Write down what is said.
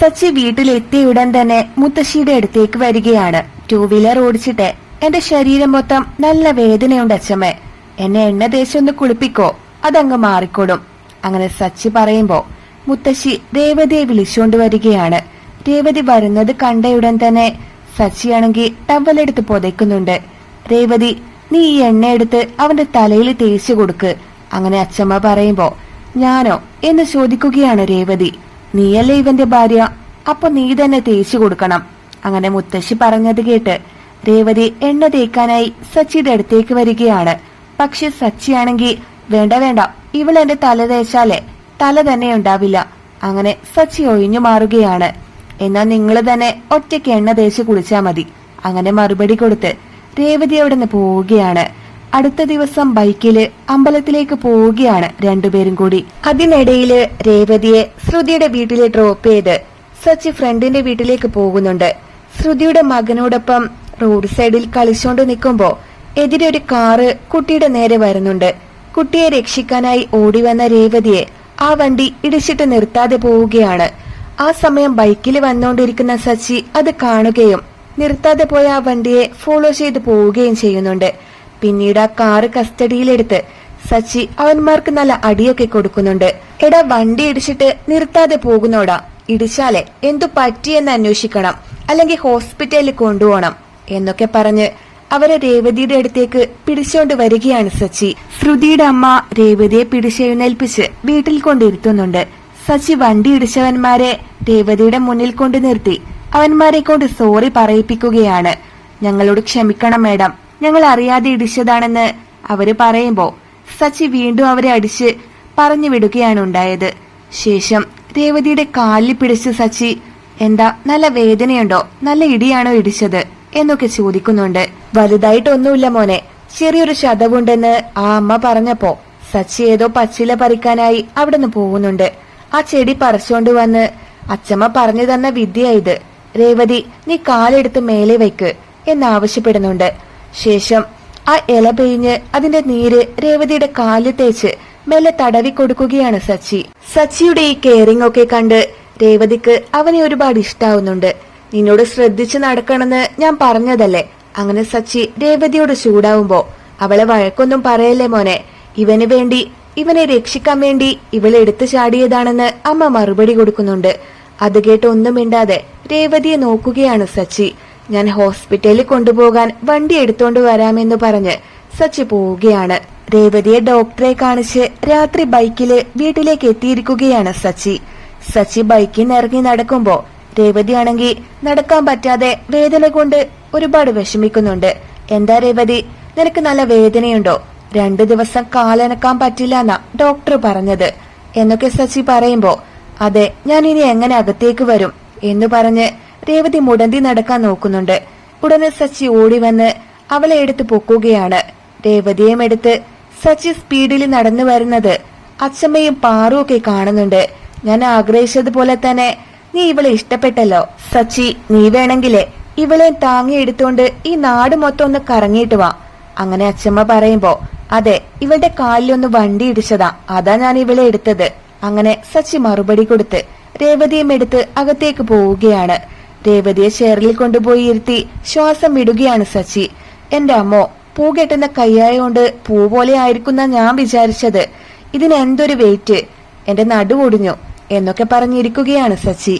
സച്ചി വീട്ടിലെത്തിയ ഉടൻ തന്നെ മുത്തശ്ശിയുടെ അടുത്തേക്ക് വരികയാണ്. ടൂ വീലർ ഓടിച്ചിട്ട് എന്റെ ശരീരം മൊത്തം നല്ല വേദനയുണ്ട് അച്ഛമ്മേ. എന്നെ എണ്ണ ദേശം ഒന്ന് കുളിപ്പിക്കോ. അതങ്ങ് മാറിക്കോടും. അങ്ങനെ സച്ചി പറയുമ്പോ മുത്തശ്ശി രേവതിയെ വിളിച്ചുകൊണ്ട് വരികയാണ്. രേവതി വരുന്നത് കണ്ടയുടൻ തന്നെ സച്ചിയാണെങ്കിൽ ടവലെടുത്ത് പുതയ്ക്കുന്നുണ്ട്. രേവതി നീ ഈ എണ്ണ എടുത്ത് അവന്റെ തലയിൽ തേച്ചു കൊടുക്ക്. അങ്ങനെ അച്ഛമ്മ പറയുമ്പോ ഞാനോ? എന്ന് ചോദിക്കുകയാണ് രേവതി. നീയല്ലേ ഇവന്റെ ഭാര്യ? അപ്പൊ നീ തന്നെ തേച്ചു കൊടുക്കണം. അങ്ങനെ മുത്തശ്ശി പറഞ്ഞത് കേട്ട് രേവതി എണ്ണ തേക്കാനായി സച്ചിയുടെ അടുത്തേക്ക് വരികയാണ്. പക്ഷെ സച്ചിയാണെങ്കിൽ വേണ്ട വേണ്ട ഇവളെന്റെ തല തേച്ചാലേ തല തന്നെ ഉണ്ടാവില്ല. അങ്ങനെ സച്ചി ഒഴിഞ്ഞു മാറുകയാണ്. എന്നാൽ നിങ്ങൾ തന്നെ ഒറ്റയ്ക്ക് എണ്ണ തേച്ച് കുളിച്ചാ മതി. അങ്ങനെ മറുപടി കൊടുത്ത് രേവതി അവിടെ നിന്ന് പോവുകയാണ്. അടുത്ത ദിവസം ബൈക്കിൽ അമ്പലത്തിലേക്ക് പോവുകയാണ് രണ്ടുപേരും കൂടി. അതിനിടയിൽ രേവതിയെ ശ്രുതിയുടെ വീട്ടിലെ ഡ്രോപ്പ് ചെയ്ത് സച്ചി ഫ്രണ്ടിന്റെ വീട്ടിലേക്ക് പോകുന്നുണ്ട്. ശ്രുതിയുടെ മകനോടൊപ്പം റോഡ് സൈഡിൽ കളിച്ചോണ്ട് നിൽക്കുമ്പോ എതിരെ ഒരു കാറ് കുട്ടിയുടെ നേരെ വരുന്നുണ്ട്. കുട്ടിയെ രക്ഷിക്കാനായി ഓടി വന്ന രേവതിയെ ആ വണ്ടി ഇടിച്ചിട്ട് നിർത്താതെ പോവുകയാണ്. ആ സമയം ബൈക്കിൽ വന്നുകൊണ്ടിരിക്കുന്ന സച്ചി അത് കാണുകയും നിർത്താതെ പോയ ആ വണ്ടിയെ ഫോളോ ചെയ്ത് പോവുകയും ചെയ്യുന്നുണ്ട്. പിന്നീട് ആ കാറ് കസ്റ്റഡിയിലെടുത്ത് സച്ചി അവന്മാർക്ക് നല്ല അടിയൊക്കെ കൊടുക്കുന്നുണ്ട്. എടാ വണ്ടി ഇടിച്ചിട്ട് നിർത്താതെ പോകുന്നോടാ. ഇടിച്ചാലേ എന്തു പറ്റിയെന്ന് അന്വേഷിക്കണം. അല്ലെങ്കിൽ ഹോസ്പിറ്റലിൽ കൊണ്ടുപോകണം എന്നൊക്കെ പറഞ്ഞ് അവരെ രേവതിയുടെ അടുത്തേക്ക് പിടിച്ചോണ്ട് വരികയാണ് സച്ചി. ശ്രുതിയുടെ അമ്മ രേവതിയെ പിടിച്ചെഴുന്നേൽപ്പിച്ച് വീട്ടിൽ കൊണ്ടിരുത്തുന്നുണ്ട്. സച്ചി വണ്ടി ഇടിച്ചവന്മാരെ രേവതിയുടെ മുന്നിൽ കൊണ്ട് നിർത്തി. അവന്മാരെ കൊണ്ട് സോറി പറയിപ്പിക്കുകയാണ്. ഞങ്ങളോട് ക്ഷമിക്കണം മേഡം. ഞങ്ങൾ അറിയാതെ ഇടിച്ചതാണെന്ന് അവർ പറയുമ്പോ സച്ചി വീണ്ടും അവരെ അടിച്ച് പറഞ്ഞു വിടുകയാണ് ഉണ്ടായത്. ശേഷം രേവതിയുടെ കാലിൽ പിടിച്ച് സച്ചി എന്താ നല്ല വേദനയുണ്ടോ? നല്ല ഇടിയാണോ ഇടിച്ചത്? എന്നൊക്കെ ചോദിക്കുന്നുണ്ട്. വലുതായിട്ടൊന്നുമില്ല മോനെ. ചെറിയൊരു ശതവുണ്ടെന്ന് ആ അമ്മ പറഞ്ഞപ്പോ സച്ചി ഏതോ പച്ചില പറിക്കാനായി അവിടെ നിന്ന് പോകുന്നുണ്ട്. ആ ചെടി പറിച്ചോണ്ട് വന്ന് അച്ചമ്മ പറഞ്ഞു തന്ന വിദ്യ ഇത്. രേവതി നീ കാലെടുത്ത് മേലെ വയ്ക്ക് എന്നാവശ്യപ്പെടുന്നുണ്ട് ശേഷം ആ ഇല പെയ്ഞ്ഞ് അതിന്റെ നീര് രേവതിയുടെ കാലിൽ തേച്ച് മെല്ലെ തടവി കൊടുക്കുകയാണ് സച്ചി. സച്ചിയുടെ ഈ കെയറിംഗ് ഒക്കെ കണ്ട് രേവതിക്ക് അവനെ ഒരുപാട് ഇഷ്ടാവുന്നുണ്ട്. നിന്നോട് ശ്രദ്ധിച്ചു നടക്കണമെന്ന് ഞാൻ പറഞ്ഞതല്ലേ? അങ്ങനെ സച്ചി രേവതിയോട് ചൂടാവുമ്പോ അവളെ വഴക്കൊന്നും പറയല്ലേ മോനെ? ഇവന് വേണ്ടി ഇവനെ രക്ഷിക്കാൻ വേണ്ടി ഇവളെ എടുത്തു ചാടിയതാണെന്ന് അമ്മ മറുപടി കൊടുക്കുന്നുണ്ട്. അത് കേട്ട് ഒന്നും മിണ്ടാതെ രേവതിയെ നോക്കുകയാണ് സച്ചി. ഞാൻ ഹോസ്പിറ്റലിൽ കൊണ്ടുപോകാൻ വണ്ടി എടുത്തോണ്ട് വരാമെന്ന് പറഞ്ഞ് സച്ചി പോവുകയാണ്. രേവതിയെ ഡോക്ടറെ കാണിച്ച് രാത്രി ബൈക്കിൽ വീട്ടിലേക്ക് എത്തിയിരിക്കുകയാണ് സച്ചി. സച്ചി ബൈക്കിൽ ഇറങ്ങി നടക്കുമ്പോ രേവതിയാണെങ്കിൽ നടക്കാൻ പറ്റാതെ വേദന കൊണ്ട് ഒരുപാട് വിഷമിക്കുന്നുണ്ട്. എന്താ രേവതി നിനക്ക് നല്ല വേദനയുണ്ടോ? രണ്ടു ദിവസം കാലനക്കാൻ പറ്റില്ല എന്നാ ഡോക്ടർ പറഞ്ഞത് എന്നൊക്കെ സച്ചി പറയുമ്പോ അതെ ഞാൻ ഇനി എങ്ങനെ അകത്തേക്ക് വരും? എന്ന് പറഞ്ഞ് രേവതി മുടന്തി നടക്കാൻ നോക്കുന്നുണ്ട്. ഉടനെ സച്ചി ഓടി വന്ന് അവളെ എടുത്ത് പൊക്കുകയാണ്. രേവതിയും എടുത്ത് സച്ചി സ്പീഡിൽ നടന്നു വരുന്നത് അച്ഛമ്മയും പാറുമൊക്കെ കാണുന്നുണ്ട്. ഞാൻ ആഗ്രഹിച്ചതുപോലെ തന്നെ നീ ഇവളെ ഇഷ്ടപ്പെട്ടല്ലോ. സച്ചി നീ വേണമെങ്കിലേ ഇവളെ താങ്ങി എടുത്തോണ്ട് ഈ നാട് മൊത്തം ഒന്ന് കറങ്ങിയിട്ട് വാ. അങ്ങനെ അച്ഛമ്മ പറയുമ്പോ അതെ ഇവളുടെ കാലിലൊന്ന് വണ്ടി ഇടിച്ചതാ. അതാ ഞാൻ ഇവളെ എടുത്തത്. അങ്ങനെ സച്ചി മറുപടി കൊടുത്ത് രേവതിയും എടുത്ത് അകത്തേക്ക് പോവുകയാണ്. രേവതിയെ ചേറിൽ കൊണ്ടുപോയി ഇരുത്തി ശ്വാസം വിടുകയാണ് സച്ചി. എന്റെ അമ്മോ പൂ കെട്ടുന്ന കൊണ്ട് പൂ പോലെ ആയിരിക്കുന്ന ഞാൻ വിചാരിച്ചത്. ഇതിനെന്തൊരു വെയിറ്റ് എന്റെ നടു ഒടിഞ്ഞു എന്നൊക്കെ പറഞ്ഞിരിക്കുകയാണ് സച്ചി.